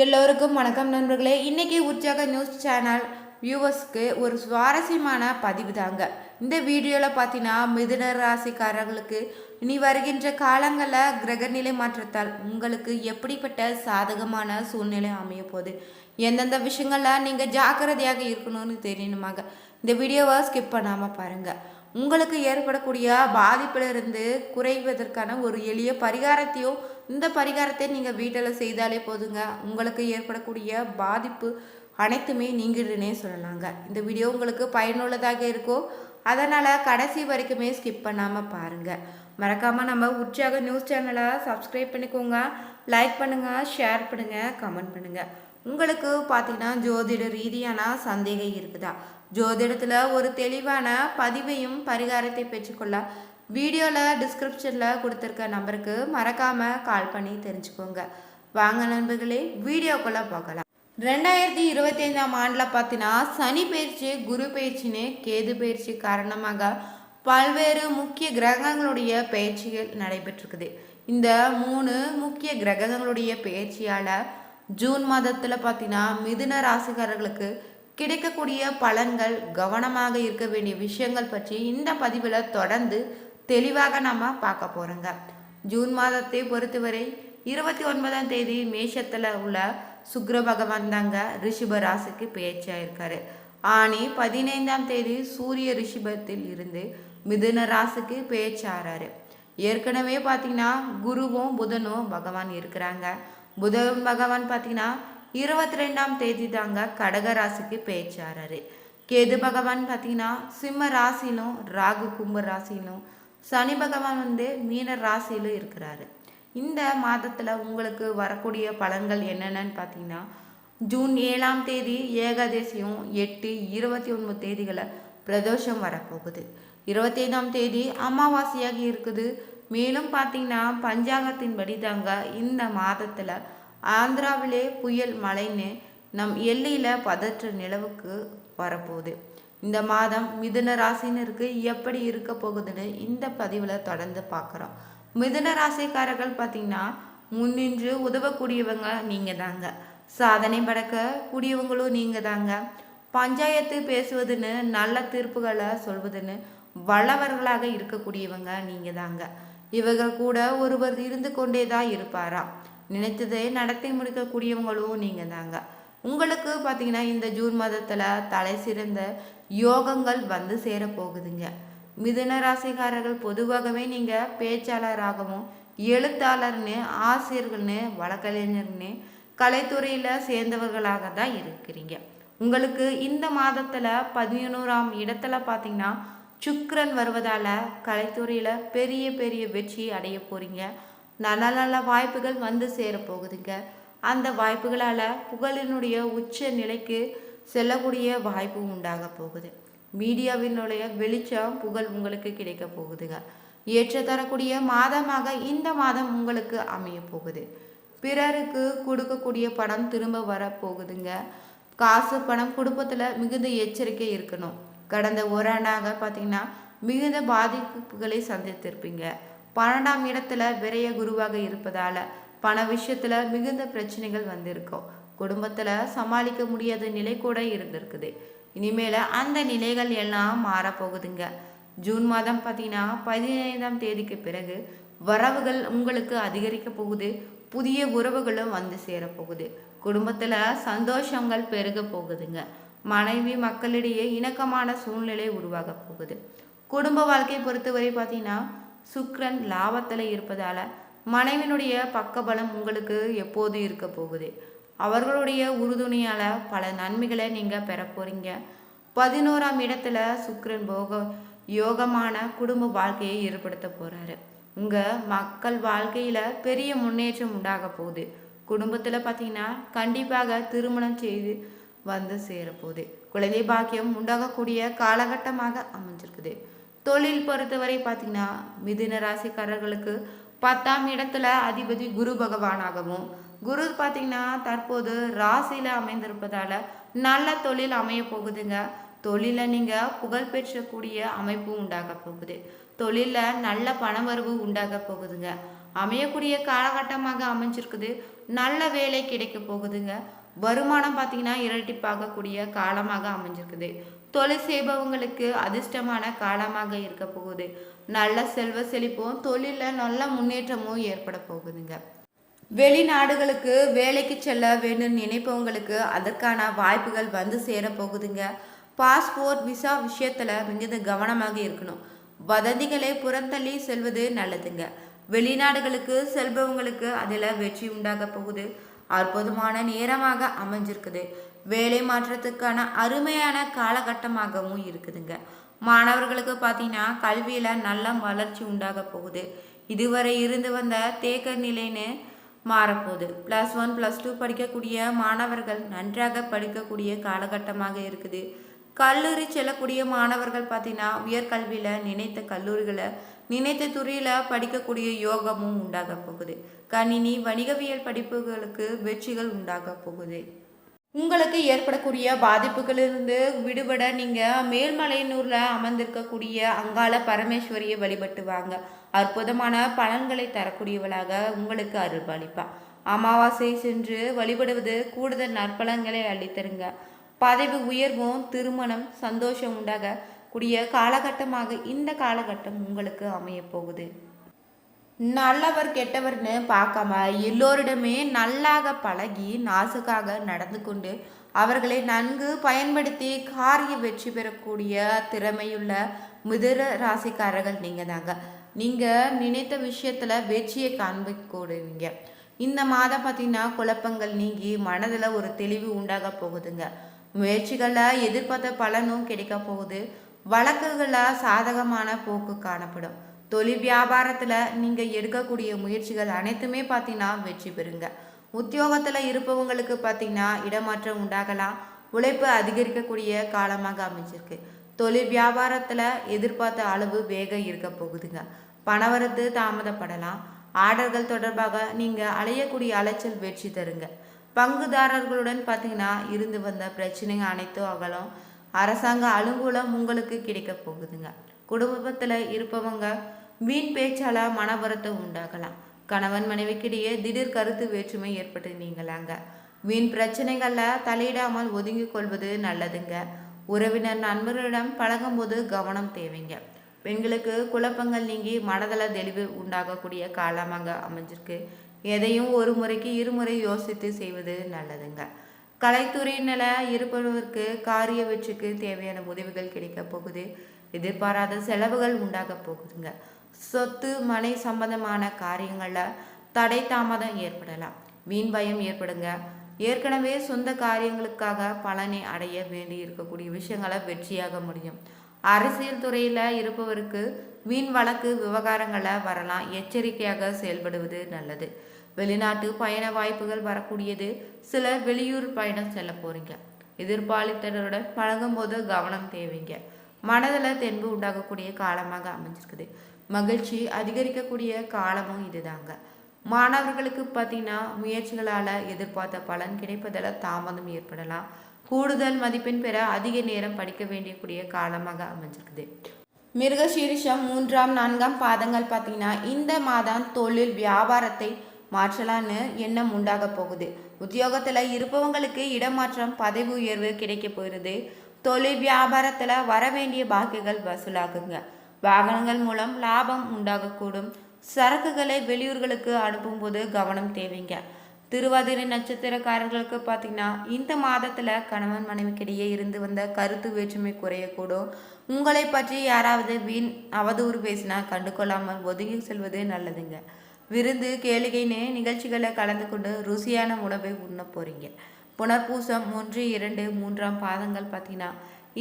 எல்லோருக்கும் வணக்கம் நண்பர்களே. இன்றைக்கி உற்சாக நியூஸ் சேனல் வியூவர்ஸ்க்கு ஒரு சுவாரஸ்யமான பதிவு தாங்க. இந்த வீடியோவில் பார்த்தீங்கன்னா மிதுன ராசிக்காரர்களுக்கு இனி வருகின்ற காலங்களில் கிரகநிலை மாற்றத்தால் உங்களுக்கு எப்படிப்பட்ட சாதகமான சூழ்நிலை அமைய போகுது? எந்தெந்த விஷயங்களில் நீங்கள் ஜாக்கிரதையாக இருக்கணும்னு தெரியணுமாங்க. இந்த வீடியோவை ஸ்கிப் பண்ணாமல் பாருங்கள் உங்களுக்கு ஏற்படக்கூடிய பாதிப்பிலிருந்து குறைவதற்கான ஒரு எளிய பரிகாரத்தையும் இந்த பரிகாரத்தை நீங்கள் வீட்டில் செய்தாலே போதுங்க. உங்களுக்கு ஏற்படக்கூடிய பாதிப்பு அனைத்துமே நீங்கிடுனே சொல்லலாங்க. இந்த வீடியோ உங்களுக்கு பயனுள்ளதாக இருக்கும். அதனால் கடைசி வரைக்குமே ஸ்கிப் பண்ணாமல் பாருங்கள் மறக்காமல் நம்ம உற்சாக நியூஸ் சேனலை சப்ஸ்கிரைப் பண்ணிக்கோங்க. லைக் பண்ணுங்கள் ஷேர் பண்ணுங்கள் கமெண்ட் பண்ணுங்கள் உங்களுக்கு பார்த்தீங்கன்னா ஜோதிட ரீதியான சந்தேகம் இருக்குதா? ஜோதிடத்தில் ஒரு தெளிவான பதிவையும் பரிகாரத்தை பெற்றுக்கொள்ள வீடியோவில் டிஸ்கிரிப்ஷனில் கொடுத்துருக்க நம்பருக்கு மறக்காமல் கால் பண்ணி தெரிஞ்சுக்கோங்க. வாங்க நண்பர்களே வீடியோக்குள்ளே போகலாம். ரெண்டாயிரத்தி இருபத்தி ஐந்தாம் ஆண்டில் பார்த்தீங்கன்னா சனி பயிற்சி குரு பயிற்சின்னு கேது பயிற்சி காரணமாக பல்வேறு முக்கிய கிரகங்களுடைய பயிற்சிகள் நடைபெற்றிருக்குது. இந்த மூணு முக்கிய கிரகங்களுடைய பயிற்சியால் ஜூன் மாதத்தில் பார்த்தீங்கன்னா மிதுன ராசிக்காரர்களுக்கு கிடைக்கக்கூடிய பலன்கள் கவனமாக இருக்க வேண்டிய விஷயங்கள் பற்றி இந்த பதிவில் தொடர்ந்து தெளிவாக நம்ம பார்க்க போகிறோங்க ஜூன் மாதத்தை பொறுத்தவரை இருபத்தி ஒன்பதாம் தேதி மேஷத்தில் உள்ள சுக்ர பகவான் தாங்க ரிஷிப ராசிக்கு பேச்சாயிருக்காரு ஆணி பதினைந்தாம் தேதி சூரிய ரிஷிபத்தில் இருந்து மிதுன ராசிக்கு பேச்சாராரு. ஏற்கனவே பார்த்தீங்கன்னா குருவும் புதனும் பகவான் இருக்கிறாங்க. புதன் பகவான் பார்த்தீங்கன்னா இருபத்தி ரெண்டாம் தேதி தாங்க கடக ராசிக்கு பேச்சாராரு. கேது பகவான் பார்த்தீங்கன்னா சிம்ம ராசினும் ராகு கும்ப ராசினும் சனி பகவான் வந்து மீன ராசியிலும் இருக்கிறாரு. இந்த மாதத்தில் உங்களுக்கு வரக்கூடிய பலன்கள் என்னென்னு பார்த்தீங்கன்னா ஜூன் ஏழாம் தேதி ஏகாதசியும் எட்டு இருபத்தி ஒன்பது தேதிகளை பிரதோஷம் வரப்போகுது. இருபத்தைந்தாம் தேதி அமாவாசையாக இருக்குது. மேலும் பார்த்தீங்கன்னா பஞ்சாங்கத்தின்படி தாங்க இந்த மாதத்தில் ஆந்திராவிலே புயல் மழைன்னு நம் எல்லையில் பதற்ற நிலவுக்கு வரப்போகுது. இந்த மாதம் மிதுன ராசினருக்கு எப்படி இருக்க போகுதுன்னு இந்த பதிவில் தொடர்ந்து பார்க்குறோம். மிதுன ராசிக்காரர்கள் பார்த்தீங்கன்னா முன்னின்று உதவக்கூடியவங்க நீங்கள் தாங்க சாதனை படைக்க கூடியவங்களும் நீங்கள் தாங்க பஞ்சாயத்து பேசுவதுன்னு நல்ல தீர்ப்புகளை சொல்வதுன்னு வல்லவர்களாக இருக்கக்கூடியவங்க நீங்கள் தாங்க இவர்கள் கூட ஒருவர் இருந்து கொண்டே தான் இருப்பாரா? நினைத்ததை நடத்தி முடிக்கக்கூடியவங்களும் நீங்கள் தாங்க உங்களுக்கு பார்த்தீங்கன்னா இந்த ஜூன் மாதத்தில் தலை சிறந்த யோகங்கள் வந்து சேர போகுதுங்க. மிதுன ராசிக்காரர்கள் பொதுவாகவே நீங்கள் பேச்சாளராகவும் எழுத்தாளர்னு ஆசிரியர்கள்னு வழக்கறிஞர்னு கலைத்துறையில் சேர்ந்தவர்களாக தான் இருக்கிறீங்க. உங்களுக்கு இந்த மாதத்தில் பதினோராம் இடத்துல பார்த்தீங்கன்னா சுக்கரன் வருவதால் கலைத்துறையில் பெரிய பெரிய வெற்றி அடைய போகிறீங்க நல்ல நல்ல வாய்ப்புகள் வந்து சேரப்போகுதுங்க அந்த வாய்ப்புகளால் புகழினுடைய உச்ச நிலைக்கு செல்லக்கூடிய வாய்ப்பு உண்டாக போகுது. மீடியாவினுடைய வெளிச்சம் புகழ் உங்களுக்கு கிடைக்க போகுதுங்க. ஏற்ற தரக்கூடிய மாதமாக இந்த மாதம் உங்களுக்கு அமைய போகுது. பிறருக்கு கொடுக்கக்கூடிய பணம் திரும்ப வர போகுதுங்க. காசு பணம் குடும்பத்தில் மிகுந்த எச்சரிக்கை இருக்கணும். கடந்த ஓராண்டாக பார்த்தீங்கன்னா மிகுந்த பாதிப்புகளை சந்தித்திருப்பீங்க. பன்னெண்டாம் இடத்துல விரைய குருவாக இருப்பதால் பண விஷயத்தில் மிகுந்த பிரச்சனைகள் வந்திருக்கும். குடும்பத்தில் சமாளிக்க முடியாத நிலை கூட இருந்திருக்குது. இனிமேல் அந்த நிலைகள் எல்லாம் மாறப்போகுதுங்க. ஜூன் மாதம் பார்த்தீங்கன்னா பதினைந்தாம் தேதிக்கு பிறகு வரவுகள் உங்களுக்கு அதிகரிக்க போகுது. புதிய உறவுகளும் வந்து சேரப்போகுது. குடும்பத்தில் சந்தோஷங்கள் பெருக போகுதுங்க. மனைவி மக்களிடையே இணக்கமான சூழ்நிலை உருவாக போகுது. குடும்ப வாழ்க்கையை பொறுத்தவரை பார்த்தீங்கன்னா சுக்ரன் லாபத்தில் இருப்பதால் மனைவினுடைய பக்கபலம் உங்களுக்கு எப்போது இருக்க போகுது? அவர்களுடைய உறுதுணையால் பல நன்மைகளை நீங்கள் பெற போகிறீங்க பதினோராம் இடத்துல சுக்கரன் போக யோகமான குடும்ப வாழ்க்கையை ஏற்படுத்த போகிறாரு உங்கள் மக்கள் வாழ்க்கையில் பெரிய முன்னேற்றம் உண்டாக போகுது. குடும்பத்தில் பார்த்தீங்கன்னா கண்டிப்பாக திருமணம் செய்து வந்து சேரப்போகுது குழந்தை பாக்கியம் உண்டாகக்கூடிய காலகட்டமாக அமைஞ்சிருக்குது. தொழில் பொறுத்தவரை பார்த்தீங்கன்னா மிதுன ராசிக்காரர்களுக்கு பத்தாம் இடத்துல அதிபதி குரு பகவானாகவும் குரு பார்த்தீங்கன்னா தற்போது ராசியில் அமைந்திருப்பதால் நல்ல தொழில் அமைய போகுதுங்க. தொழிலை நீங்கள் புகழ் பெற்றக்கூடிய அமைப்பு உண்டாக போகுது. தொழிலில் நல்ல பணவரவு உண்டாக போகுதுங்க. அமையக்கூடிய காலகட்டமாக அமைஞ்சிருக்குது. நல்ல வேலை கிடைக்க போகுதுங்க. வருமானம் பார்த்தீங்கன்னா இரட்டிப்பாகக்கூடிய காலமாக அமைஞ்சிருக்குது. தொழில் செய்பவங்களுக்கு அதிர்ஷ்டமான காலமாக இருக்க போகுது. நல்ல செல்வ செழிப்பும் தொழிலில் நல்ல முன்னேற்றமும் ஏற்பட போகுதுங்க. வெளிநாடுகளுக்கு வேலைக்கு செல்ல வேண்டும் நினைப்பவங்களுக்கு அதற்கான வாய்ப்புகள் வந்து சேர போகுதுங்க. பாஸ்போர்ட் விசா விஷயத்தில் மிகுந்த கவனமாக இருக்கணும். வதந்திகளை புறந்தள்ளி செல்வது நல்லதுங்க. வெளிநாடுகளுக்கு செல்பவங்களுக்கு அதில் வெற்றி உண்டாக போகுது. அற்புதமான நேரமாக அமைஞ்சிருக்குது. வேலை மாற்றத்துக்கான அருமையான காலகட்டமாகவும் இருக்குதுங்க. மாணவர்களுக்கு பார்த்தீங்கன்னா கல்வியில் நல்ல வளர்ச்சி உண்டாக போகுது. இதுவரை இருந்து வந்த தேக்க நிலைன்னு மாறப்போகுது. ப்ளஸ் ஒன் ப்ளஸ் டூ படிக்கக்கூடிய மாணவர்கள் நன்றாக படிக்கக்கூடிய காலகட்டமாக இருக்குது. கல்லூரி செல்லக்கூடிய மாணவர்கள் பார்த்தீங்கன்னா உயர்கல்வியில் நினைத்த கல்லூரிகளை நினைத்த துறையில் படிக்கக்கூடிய யோகமும் உண்டாக போகுது. கணினி வணிகவியல் படிப்புகளுக்கு வெற்றிகள் உண்டாக போகுது. உங்களுக்கு ஏற்படக்கூடிய பாதிப்புகளிலிருந்து விடுபட நீங்கள் மேல்மலையனூரில் அமர்ந்திருக்கக்கூடிய அங்காள பரமேஸ்வரியை வழிபட்டு வாங்க. அற்புதமான பலன்களை தரக்கூடியவளாக உங்களுக்கு அருள்பாலிப்பா அமாவாசை சென்று வழிபடுவது கூடுதல் நற்பலன்களை அளித்தருங்க பதவி உயர்வும் திருமணம் சந்தோஷம் உண்டாக கூடிய காலகட்டமாக இந்த காலகட்டம் உங்களுக்கு அமையப்போகுது. நல்லவர் கெட்டவர்னு பார்க்காம எல்லோரிடமே நல்லாக பழகி நாசுக்காக நடந்து கொண்டு அவர்களை நன்கு பயன்படுத்தி காரிய வெற்றி பெறக்கூடிய திறமையுள்ள மிதுர ராசிக்காரர்கள் நீங்கள் தாங்க. நீங்கள் நினைத்த விஷயத்தில் வெற்றியை காண்பிக்கூடுவீங்க இந்த மாதம் பார்த்தீங்கன்னா குழப்பங்கள் நீங்கி மனதில் ஒரு தெளிவு உண்டாக போகுதுங்க. முயற்சிகளில் எதிர்பார்த்த பலனும் கிடைக்க போகுது. வழக்குகளில் சாதகமான போக்கு காணப்படும். தொழில் வியாபாரத்தில் நீங்கள் எடுக்கக்கூடிய முயற்சிகள் அனைத்துமே பார்த்தீங்கன்னா வெற்றி பெறுங்க. உத்தியோகத்தில் இருப்பவங்களுக்கு பார்த்தீங்கன்னா இடமாற்றம் உண்டாகலாம். உழைப்பு அதிகரிக்கக்கூடிய காலமாக அமைஞ்சிருக்கு. தொழில் வியாபாரத்தில் எதிர்பார்த்த அளவு வேகம் இருக்க போகுதுங்க. பணவரத்து தாமதப்படலாம். ஆர்டர்கள் தொடர்பாக நீங்கள் அலையக்கூடிய அலைச்சல் வெற்றி தருங்க. பங்குதாரர்களுடன் பார்த்தீங்கன்னா இருந்து வந்த பிரச்சனைங்க அனைத்தும் அகலும். அரசாங்க அலுவலம் உங்களுக்கு கிடைக்க போகுதுங்க. குடும்பத்தில் இருப்பவங்க வீண் பேச்சால மன வருத்தம் உண்டாகலாம். கணவன் மனைவிக்கிடையே திடீர் கருத்து வேற்றுமை ஏற்பட்டு நீங்களாங்க வீண் பிரச்சனைகளில் தலையிடாமல் ஒதுங்கி கொள்வது நல்லதுங்க. உறவினர் நண்பர்களிடம் பழகும்போது கவனம் தேவைங்க. பெண்களுக்கு குழப்பங்கள் நீங்கி மனதள தெளிவு உண்டாகக்கூடிய காலமாக அமைஞ்சிருக்கு. எதையும் ஒரு முறைக்கு இருமுறை யோசித்து செய்வது நல்லதுங்க. கலைத்துறையினில் இருப்பவருக்கு காரிய வெற்றிக்கு தேவையான உதவிகள் கிடைக்க போகுது. எதிர்பாராத செலவுகள் உண்டாக போகுதுங்க. சொத்து மனை சம்பந்தமான காரியங்களில் தடை தாமதம் ஏற்படலாம். வீண் பயம் ஏற்படுங்க. ஏற்கனவே சொந்த காரியங்களுக்காக பலனை அடைய வேண்டி இருக்கக்கூடிய விஷயங்களை வெற்றியாக முடியும். அரசியல் துறையில் இருப்பவருக்கு வீண் வழக்கு விவகாரங்களை வரலாம். எச்சரிக்கையாக செயல்படுவது நல்லது. வெளிநாட்டு பயண வாய்ப்புகள் வரக்கூடியது. சிலர் வெளியூர் பயணம் செல்ல போறீங்க. எதிர்பாலித்தருடன் பழகும்போது கவனம் தேவைங்க. மனதில் தென்பு உண்டாகக்கூடிய காலமாக அமைஞ்சிருக்குது. மகிழ்ச்சி அதிகரிக்கக்கூடிய காலமும் இதுதாங்க. மாணவர்களுக்கு பார்த்தீங்கன்னா முயற்சிகளால் எதிர்பார்த்த பலன் கிடைப்பதில் தாமதம் ஏற்படலாம். கூடுதல் மதிப்பெண் பெற அதிக நேரம் படிக்க வேண்டியக்கூடிய காலமாக அமைஞ்சிருக்குது. மிருகசீரிஷம் மூன்றாம் நான்காம் பாதங்கள் பார்த்தீங்கன்னா இந்த மாதம் தொழில் வியாபாரத்தை மாற்றலான்னு எண்ணம் உண்டாக போகுது. உத்தியோகத்தில் இருப்பவங்களுக்கு இடமாற்றம் பதவி உயர்வு கிடைக்க போயிருது தொழில் வியாபாரத்தில் வர வேண்டிய பாக்கியங்கள் வசூலாகுங்க. வாகனங்கள் மூலம் லாபம் உண்டாகக்கூடும். சரக்குகளை வெளியூர்களுக்கு அனுப்பும்போது கவனம் தேவைங்க. திருவாதிரை நட்சத்திரக்காரர்களுக்கு பார்த்தீங்கன்னா இந்த மாதத்தில் கணவன் மனைவிக்கிடையே இருந்து வந்த கருத்து வேற்றுமை குறையக்கூடும். உங்களை பற்றி யாராவது வீண் அவதூறு பேசினா கண்டுகொள்ளாமல் ஒதுங்கி செல்வது நல்லதுங்க. விருந்து கேளிகைன்னு நிகழ்ச்சிகளை கலந்து கொண்டு ருசியான உணவை உண்ண போகிறீங்க புனர்பூசம் ஒன்று இரண்டு மூன்றாம் பாதங்கள் பார்த்தீங்கன்னா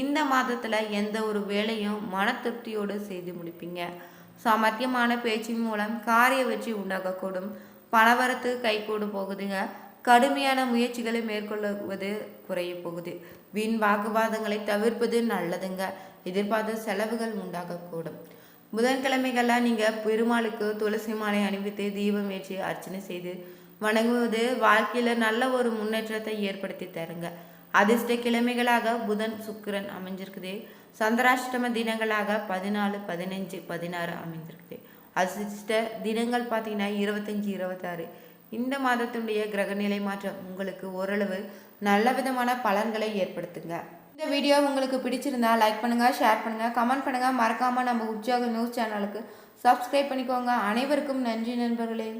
இந்த மாதத்தில் எந்த ஒரு வேலையும் மன திருப்தியோடு செய்து முடிப்பீங்க. சாமர்த்தியமான பேச்சின் மூலம் காரிய வெற்றி உண்டாகக்கூடும். பணவரத்து கைகூடு போகுதுங்க. கடுமையான முயற்சிகளை மேற்கொள்வது குறைய போகுது. வீண் வாக்குவாதங்களை தவிர்ப்பது நல்லதுங்க. எதிர்பார்த்த செலவுகள் உண்டாகக்கூடும். புதன்கிழமைகள்லாம் நீங்கள் பெருமாளுக்கு துளசி மாலை அணிவித்து தீபம் ஏற்றி அர்ச்சனை செய்து வணங்குவது வாழ்க்கையில் நல்ல ஒரு முன்னேற்றத்தை ஏற்படுத்தி தருங்க. அதிர்ஷ்ட கிழமைகளாக புதன் சுக்கிரன் அமைஞ்சிருக்குது. சந்திராஷ்டம தினங்களாக பதினாலு பதினஞ்சு பதினாறு அமைஞ்சிருக்குது. அதிர்ஷ்ட தினங்கள் பார்த்தீங்கன்னா இருபத்தஞ்சி இருபத்தாறு. இந்த மாதத்தினுடைய கிரகநிலை மாற்றம் உங்களுக்கு ஓரளவு நல்ல விதமான பலன்களை ஏற்படுத்துங்க. இந்த வீடியோ உங்களுக்கு பிடிச்சிருந்தா லைக் பண்ணுங்கள் ஷேர் பண்ணுங்கள் கமெண்ட் பண்ணுங்கள் மறக்காமல் நம்ம உற்சாக நியூஸ் சேனலுக்கு சப்ஸ்கிரைப் பண்ணிக்கோங்க. அனைவருக்கும் நன்றி நண்பர்களே.